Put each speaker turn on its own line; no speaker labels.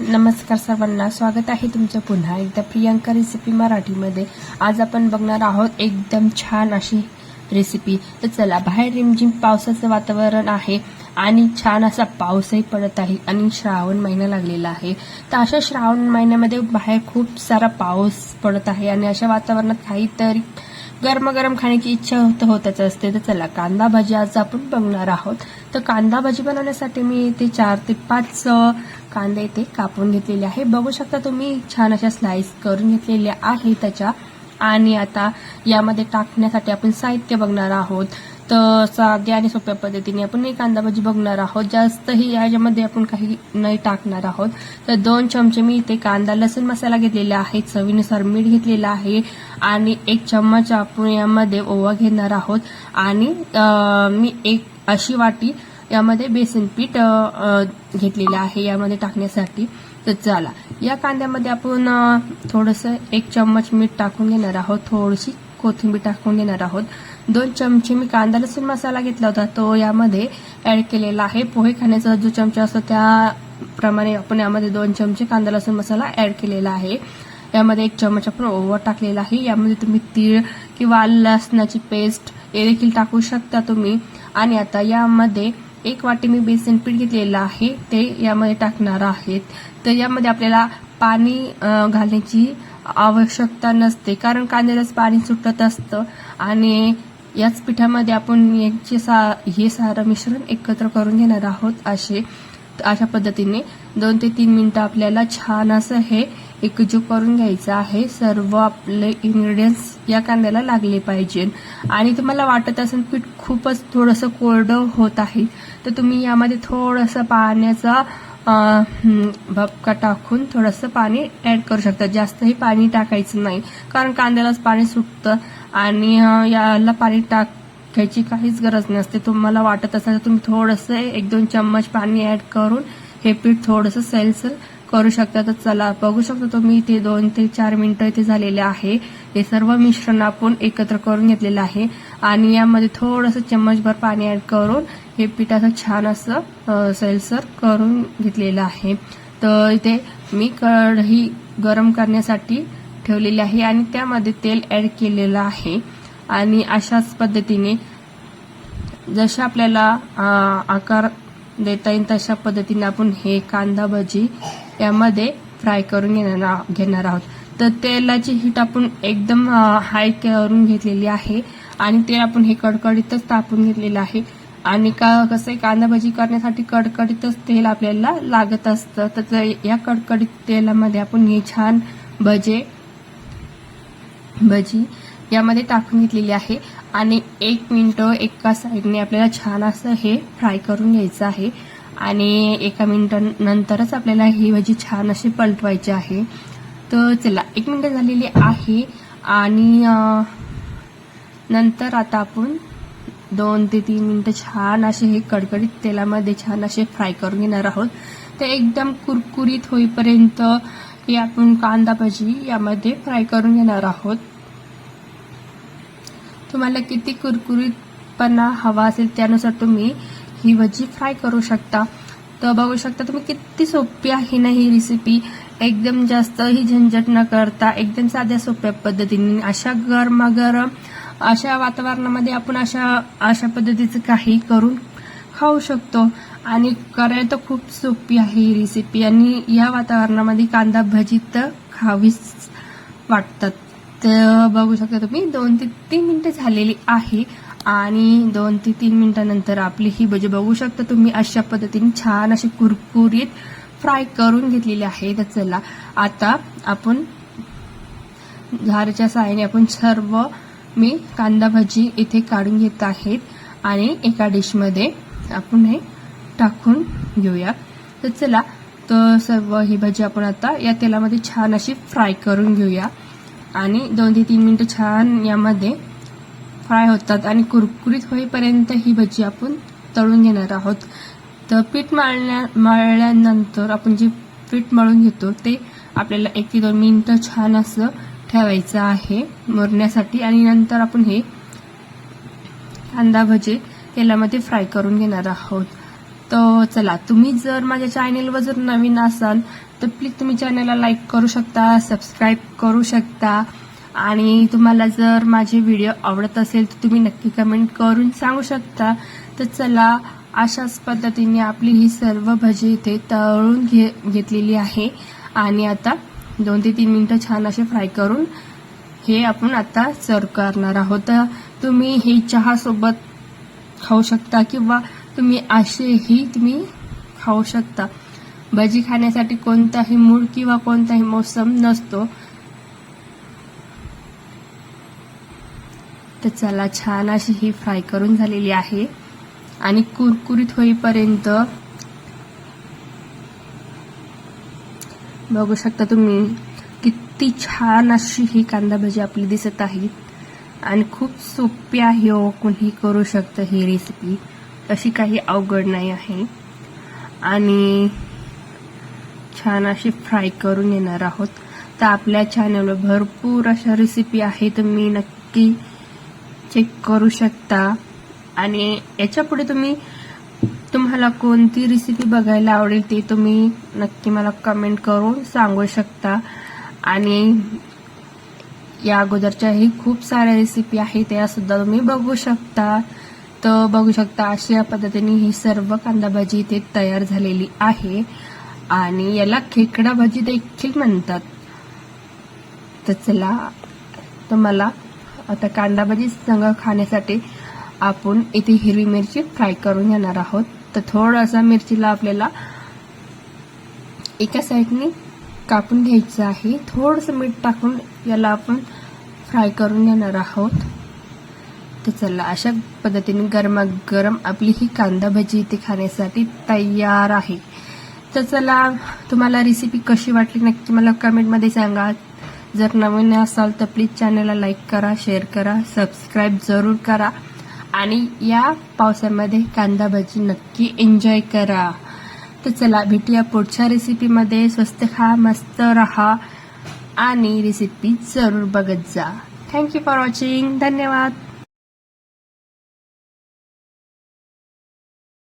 नमस्कार सर्वांना. स्वागत आहे तुमचं पुन्हा एकदा प्रियांका रेसिपी मराठीमध्ये. आज आपण बघणार आहोत एकदम छान अशी रेसिपी तर चला बाहेर रिमझिम पावसाचं वातावरण आहे आणि छान असा पाऊसही पडत आहे आणि श्रावण महिना लागलेला आहे. तर अशा श्रावण महिन्यामध्ये बाहेर खूप सारा पाऊस पडत आहे आणि अशा वातावरणात काहीतरी गरम गरम खाण्याची इच्छा होत होतच असते. तर चला कांदा भाजी आज आपण बघणार आहोत. तर कांदा भाजी बनवण्यासाठी मी इथे चार ते पाच कांदे इथे कापून घेतलेले आहे. बघू शकता तुम्ही छान अशा स्लाइस करून घेतलेल्या आहे त्याच्या. आणि आता यामध्ये टाकण्यासाठी आपण साहित्य बघणार आहोत. साध्या आणि सोप्या पद्धतीने आपण ही कांदा भाजी बघणार आहोत. जास्तही याच्यामध्ये आपण काही नाही टाकणार आहोत. तर दोन चमचे मी इथे कांदा लसूण मसाला घेतलेला आहे चवीनुसार मीठ घेतलेला आहे आणि एक चम्मच आपण यामध्ये ओवा घेणार आहोत. आणि मी एक अशी वाटी यामध्ये बेसन पीठ घेतलेलं आहे यामध्ये टाकण्यासाठी. तर चला या कांद्यामध्ये आपण थोडंसं एक चम्मच मीठ टाकून घेणार आहोत. थोडीशी कोथिंबीर टाकून घेणार आहोत. दोन चमचे मी कांदा लसूण मसाला घेतला होता तो यामध्ये ऍड केलेला आहे. पोहे खाण्याचा जो चमचा असतो त्याप्रमाणे आपण यामध्ये दोन चमचे कांदा लसूण मसाला ऍड केलेला आहे. यामध्ये एक चमच आपण ओवा टाकलेला आहे. यामध्ये तुम्ही तीळ किंवा लसणाची पेस्ट हे देखील टाकू शकता तुम्ही. आणि आता यामध्ये एक वाटी मी बेसन पीठ घेतलेलं आहे ते यामध्ये टाकणार आहेत. तर यामध्ये आपल्याला पाणी घालण्याची आवश्यकता नसते कारण कांद्यालाच पाणी सुटत असतं. आणि याच पिठामध्ये आपण याचे सा हे सारं मिश्रण एकत्र करून घेणार आहोत असे अशा पद्धतीने. दोन ते तीन मिनिटं आपल्याला छान असं हे एकजीव करून घ्यायचं आहे. सर्व आपले इन्ग्रेडियंट्स या कांद्याला लागले पाहिजे. आणि तुम्हाला वाटत असेल पीठ खूपच थोडंसं कोरडं होत आहे तर तुम्ही यामध्ये थोडंसं पाण्याचा भपका टाकून थोडंसं पाणी ऍड करू शकता. जास्तही पाणी टाकायचं नाही कारण कांद्यालाच पाणी सुटतं. आणि याला पाणी टाकायची काहीच गरज नसते. तुम्हाला वाटत असेल तर तुम्ही थोडंसं एक दोन चम्मच पाणी ऍड करून हे पीठ थोडंसं सैलसर करू शकता. तर चला बघू शकता तुम्ही इथे दोन ते चार मिनिटं इथे झालेले आहे. हे सर्व मिश्रण आपण एकत्र करून घेतलेलं आहे. आणि यामध्ये थोडंसं चम्मचभर पाणी ऍड करून हे पीठ असं छान असं सैलसर करून घेतलेलं आहे. तर इथे मी कढई गरम करण्यासाठी ठेवलेली आहे आणि त्यामध्ये तेल ऍड केलेलं आहे. आणि अशाच पद्धतीने जशा आपल्याला आकार देता येईल तशा पद्धतीने आपण हे कांदा भजी यामध्ये फ्राय करून घेणार घेणार आहोत. तर तेलाची हीट आपण एकदम हाय करून घेतलेली आहे आणि ते आपण हे कडकडीतच तापून घेतलेलं आहे. आणि का कसं आहे कांदा भजी करण्यासाठी कडकडीतच तेल आपल्याला लागत असतं. तर या कडकडीत तेलामध्ये आपण हे छान भजे भजी यामध्ये टाकून घेतलेली आहे. आणि एक मिनटं एका साईडने आपल्याला छान असं हे फ्राय करून घ्यायचं आहे. आणि एका मिनिटानंतरच आपल्याला ही भजी छान अशी पलटवायची आहे. तर चला एक मिनटं झालेली आहे. आणि नंतर आता आपण दोन ते तीन मिनटं छान असे हे कडकडीत तेलामध्ये छान असे फ्राय करून घेणार आहोत. ते एकदम कुरकुरीत होईपर्यंत हे आपण कांदा भजी यामध्ये फ्राय करून घेणार आहोत. तुम्हाला किती कुरकुरीतपणा हवा असेल त्यानुसार तुम्ही ही भजी फ्राय करू शकता. तर बघू शकता तुम्ही किती सोपी आहे ना ही रेसिपी एकदम जास्त ही झंझट न करता एकदम साध्या सोप्या पद्धतीने अशा गरमागरम अशा वातावरणामध्ये आपण अशा अशा पद्धतीचं काही करून खाऊ शकतो. आणि करायला तर खूप सोपी आहे ही रेसिपी आणि या वातावरणामध्ये कांदा भजी तर खावीच वाटतात. तर बघू शकता तुम्ही दोन ते तीन मिनिटं झालेली आहे आणि दोन ते तीन मिनिटानंतर आपली ही भजी बघू शकता तुम्ही अशा पद्धतीने छान अशी कुरकुरीत फ्राय करून घेतलेली आहे. तर चला आता आपण झारच्या सहाय्याने आपण सर्व मी कांदा भजी इथे काढून घेत आहेत आणि एका डिशमध्ये आपण हे टाकून घेऊया. तर चला तर सर्व ही भजी आपण आता या तेलामध्ये छान अशी फ्राय करून घेऊया. आणि दोन ते तीन मिनटं छान यामध्ये फ्राय होतात आणि कुरकुरीत होईपर्यंत ही भजी आपण तळून घेणार आहोत. तर पीठ मळल्या मळल्यानंतर आपण जे पीठ मळून घेतो ते आपल्याला एक ते दोन मिनटं छान असं ठेवायचं आहे मुरण्यासाठी आणि नंतर आपण हे कांदा भजे तेलामध्ये फ्राय करून घेणार आहोत. तर चला तुम्ही जर माझ्या चॅनेलवर जर नवीन असाल तर प्लीज तुम्ही चॅनेलला लाईक करू शकता सबस्क्राईब करू शकता. आणि तुम्हाला जर माझे व्हिडिओ आवडत असेल तर तुम्ही नक्की कमेंट करून सांगू शकता. तर चला अशाच पद्धतीने आपली ही सर्व भजी इथे तळून घे घेतलेली आहे. आणि आता दोन ते तीन मिनटं छान असे फ्राय करून हे आपण आता सर्व करणार आहोत. तर तुम्ही हे चहासोबत खाऊ शकता किंवा तुम्ही असेही तुम्ही खाऊ शकता. भजी खाण्यासाठी कोणताही मूड किंवा कोणताही मोसम नसतो. तर चला छान अशी ही फ्राय करून झालेली आहे. आणि कुरकुरीत होईपर्यंत बघू शकता तुम्ही किती छान अशी ही कांदा भजी आपली दिसत आहे. आणि खूप सोपी आहे हो कोणी करू शकतं ही रेसिपी अशी काही अवघड नाही आहे. आणि छान अशी फ्राय करून येणार आहोत. तर आपल्या चॅनलवर भरपूर अशा रेसिपी आहे तुम्ही नक्की चेक करू शकता. आणि याच्यापुढे तुम्ही तुम्हाला कोणती रेसिपी बघायला आवडेल ती तुम्ही नक्की मला कमेंट करून सांगू शकता. आणि या अगोदरच्याही खूप साऱ्या रेसिपी आहेत त्या सुद्धा तुम्ही बघू शकता. तर बघू शकता अशा पद्धतीने ही सर्व कांदा भाजी इथे तयार झालेली आहे. आणि याला खेकडा भाजी देखील म्हणतात. तर चला तुम्हाला आता कांदा भाजी संग खाण्यासाठी आपण इथे हिरवी मिरची फ्राय करून घेणार आहोत. तर थोडासा मिरचीला आपल्याला एका साईडने कापून घ्यायचं आहे. थोडंसं मीठ टाकून याला आपण फ्राय करून घेणार आहोत. तर चला अशा पद्धतीने गरमागरम आपली ही कांदा भजी इथे खाण्यासाठी तयार आहे. तर चला तुम्हाला रेसिपी कशी वाटली नक्की मला कमेंटमध्ये सांगा. जर नवीन असाल तर प्लीज चॅनलला लाईक करा शेअर करा सबस्क्राईब जरूर करा. आणि या पावसामध्ये कांदा भजी नक्की एन्जॉय करा. तर चला भेटूया पुढच्या रेसिपीमध्ये स्वस्त खा मस्त रहा. आणि रेसिपी जरूर बघत जा. थँक्यू फॉर वॉचिंग धन्यवाद.